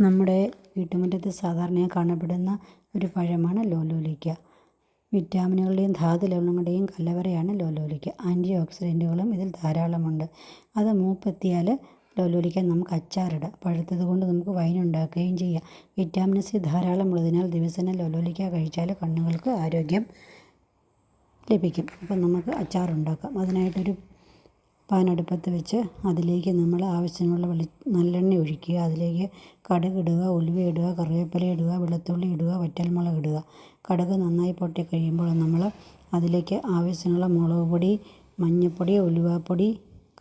നമ്മുടെ വീട്ടുമുറ്റത്ത് സാധാരണയായി കാണപ്പെടുന്ന ഒരു പഴമാണ് ലോലോലിക്ക. വിറ്റാമിനുകളുടെയും ധാതു ലവണങ്ങളുടെയും കലവറയാണ് ലോലോലിക്ക. ആന്റി ഓക്സിഡന്റുകളും ഇതിൽ ധാരാളമുണ്ട്. അത് മൂപ്പെത്തിയാൽ ലോലോലിക്ക നമുക്ക് അച്ചാറിടാം. പഴുത്തത് കൊണ്ട് നമുക്ക് വൈൻ ഉണ്ടാക്കുകയും ചെയ്യാം. വിറ്റാമിൻ സി ധാരാളമുള്ളതിനാൽ ദിവസേന ലോലോലിക്ക കഴിച്ചാൽ കണ്ണുകൾക്ക് ആരോഗ്യം ലഭിക്കും. അപ്പം നമുക്ക് അച്ചാറുണ്ടാക്കാം. അതിനായിട്ടൊരു പാൻ അടുപ്പത്ത് വെച്ച് അതിലേക്ക് നമ്മൾ ആവശ്യത്തിനുള്ള വെളി നല്ലെണ്ണ ഒഴിക്കുക. അതിലേക്ക് കടുക് ഇടുക ഉലുവ ഇടുക കറിവേപ്പില ഇടുക വെളുത്തുള്ളി ഇടുക വറ്റൽമുളക് ഇടുക. കടുക് നന്നായി പൊട്ടി കഴിയുമ്പോൾ നമ്മൾ അതിലേക്ക് ആവശ്യത്തിനുള്ള മുളക് പൊടി മഞ്ഞൾപ്പൊടി ഉലുവാപ്പൊടി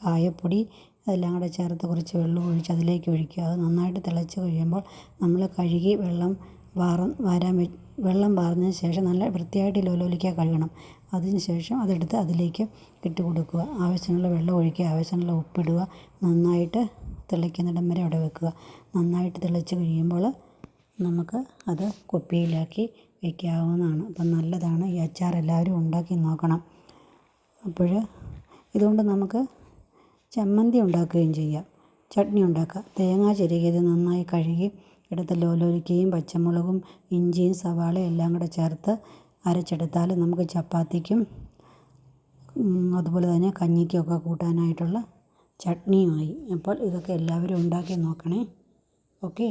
കായപ്പൊടി അതെല്ലാം കൂടെ ചേർത്ത് കുറച്ച് വെള്ളം ഒഴിച്ച് അതിലേക്ക് ഒഴിക്കുക. അത് നന്നായിട്ട് തിളച്ച് കഴിയുമ്പോൾ നമ്മൾ കഴുകി വെള്ളം വാറ വാരാൻ വെള്ളം വാർന്നതിന് ശേഷം നല്ല വൃത്തിയായിട്ട് ലോലോലിക്കാൻ കഴുകണം. അതിന് ശേഷം അതെടുത്ത് അതിലേക്ക് ഇട്ട് കൊടുക്കുക. ആവശ്യമുള്ള വെള്ളം ഒഴിക്കുക ആവശ്യമുള്ള ഉപ്പിടുക നന്നായിട്ട് തിളയ്ക്കുന്നിടം വരെ അവിടെ വെക്കുക. നന്നായിട്ട് തിളച്ച് കഴിയുമ്പോൾ നമുക്ക് അത് കുപ്പിയിലാക്കി വയ്ക്കാവുന്നതാണ് അപ്പം നല്ലതാണ്. ഈ അച്ചാർ എല്ലാവരും ഉണ്ടാക്കി നോക്കണം. അപ്പോൾ ഇതുകൊണ്ട് നമുക്ക് ചമ്മന്തി ഉണ്ടാക്കുകയും ചെയ്യാം. ചട്നി ഉണ്ടാക്കുക തേങ്ങ ചിരകിയത് നന്നായി കഴുകി എടുത്ത ലോലോലിക്കയും പച്ചമുളകും ഇഞ്ചിയും സവാളയും എല്ലാം കൂടെ ചേർത്ത് അരച്ചെടുത്താൽ നമുക്ക് ചപ്പാത്തിക്കും അതുപോലെ തന്നെ കഞ്ഞിക്കൊക്കെ കൂട്ടാനായിട്ടുള്ള ചട്നിയുമായി. അപ്പോൾ ഇതൊക്കെ എല്ലാവരും ഉണ്ടാക്കി നോക്കണേ. ഓക്കേ.